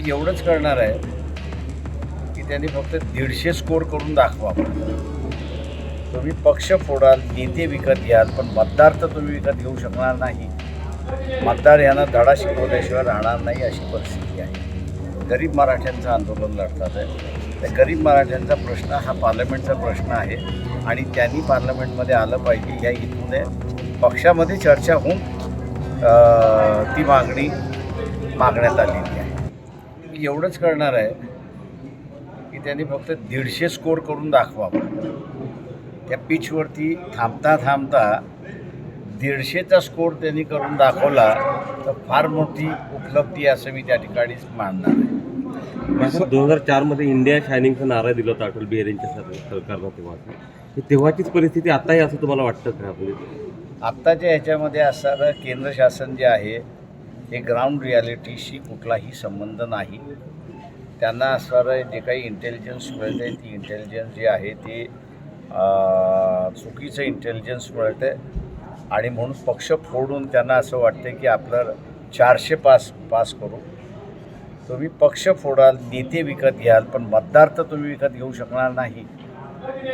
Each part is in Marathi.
मी एवढंच करणार आहे की त्यांनी फक्त दीडशे स्कोर करून दाखवा. तुम्ही पक्ष फोडाल नेते विकत घ्याल पण मतदार तर तुम्ही विकत घेऊ शकणार नाही. मतदार यांना धडा शिकवल्याशिवाय राहणार नाही अशी परिस्थिती आहे. गरीब मराठ्यांचं आंदोलन लढतात आहे. त्या गरीब मराठ्यांचा प्रश्न हा पार्लमेंटचा प्रश्न आहे आणि त्यांनी पार्लमेंटमध्ये आलं पाहिजे. या हेतूने पक्षामध्ये चर्चा होऊन ती मागणी मागण्यात आलेली आहे. एवढंच करणार आहे की त्यांनी फक्त दीडशे स्कोर करून दाखवावा. त्या पिचवरती थांबता थांबता दीडशेचा स्कोर त्यांनी करून दाखवला तर फार मोठी उपलब्धी असं मी त्या ठिकाणीच मानणार आहे. दोन हजार चारमध्ये इंडिया शायनिंगचा नारा दिला होता अटल बिहारी यांच्या सर- सरकारनं तेव्हा. ही तेव्हाचीच परिस्थिती आताही असं तुम्हाला वाटतं का? आपली आत्ताच्या ह्याच्यामध्ये असणारं केंद्र शासन जे आहे हे ग्राउंड रियालिटीशी कुठलाही संबंध नाही. त्यांना असणारं जे काही इंटेलिजन्स मिळते ती इंटेलिजन्स जे आहे ते चुकीचं इंटेलिजन्स मिळतं आहे आणि म्हणून पक्ष फोडून त्यांना असं वाटतं की आपलं चारशे पास पास करू. तुम्ही पक्ष फोडाल नेते विकत घ्याल पण मतदार तर तुम्ही विकत घेऊ शकणार नाही.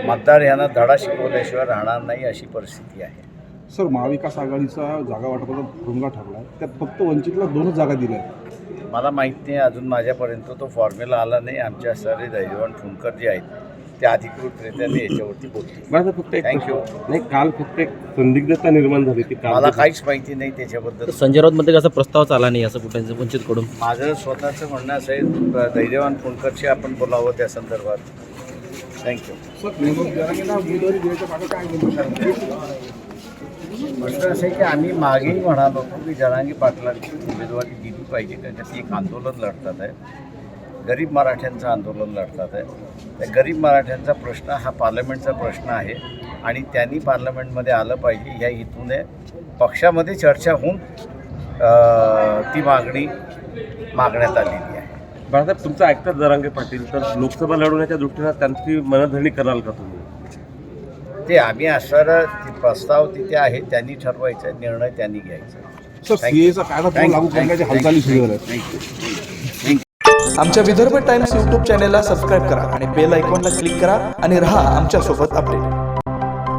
मतदार यांना धडा शिकवल्याशिवाय राहणार नाही अशी परिस्थिती आहे. सर महाविकास आघाडीचा जागा वाटपाचा भुंगा ठरला आहे त्यात फक्त वंचितला दोनच जागा दिल्या आहेत. मला माहीत नाही अजून माझ्यापर्यंत तो फॉर्म्युला आला नाही. आमच्या सारे दैजवान फुंकर जे आहेत ते अधिकृतरित्याने याच्यावरती बोलतील. माझं फक्त एक. प्रश्न- नाही काल फक्त एक संदिग्धता निर्माण झाली ती काल मला काहीच माहिती नाही त्याच्याबद्दल. संजय राऊतमध्ये कसा प्रस्ताव आला नाही असं कुठे वंचितकडून? माझं स्वतःचं म्हणणं असं आहे धैर्यवान फुंकरशी आपण बोलावं त्या संदर्भात. थँक्यू प्रश्न असे की आम्ही मागेही म्हणालो होतो की जरांगी पाटलांची उमेदवारी दिली पाहिजे त्याच्यात एक आंदोलन लढतात आहे. गरीब मराठ्यांचं आंदोलन लढतात आहे. त्या गरीब मराठ्यांचा प्रश्न हा पार्लमेंटचा प्रश्न आहे आणि त्यांनी पार्लमेंटमध्ये आलं पाहिजे ह्या हेतूने पक्षामध्ये चर्चा होऊन ती मागणी मागण्यात आलेली आहे. बाळासाहेब तुमचं ऐकतात जरांगे पाटील तर लोकसभा लढवण्याच्या दृष्टीनं त्यांची मनधरणी कराल का तुम्ही? ते आम्ही असणारा ती प्रस्ताव तिथे आहे त्यांनी ठरवायचा निर्णय त्यांनी घ्यायचा. आमच्या विदर्भ टाइम्स यूट्यूब चॅनेलला सबस्क्राईब करा आणि बेल आयकॉनला क्लिक करा आणि रहा आमच्यासोबत अपडेट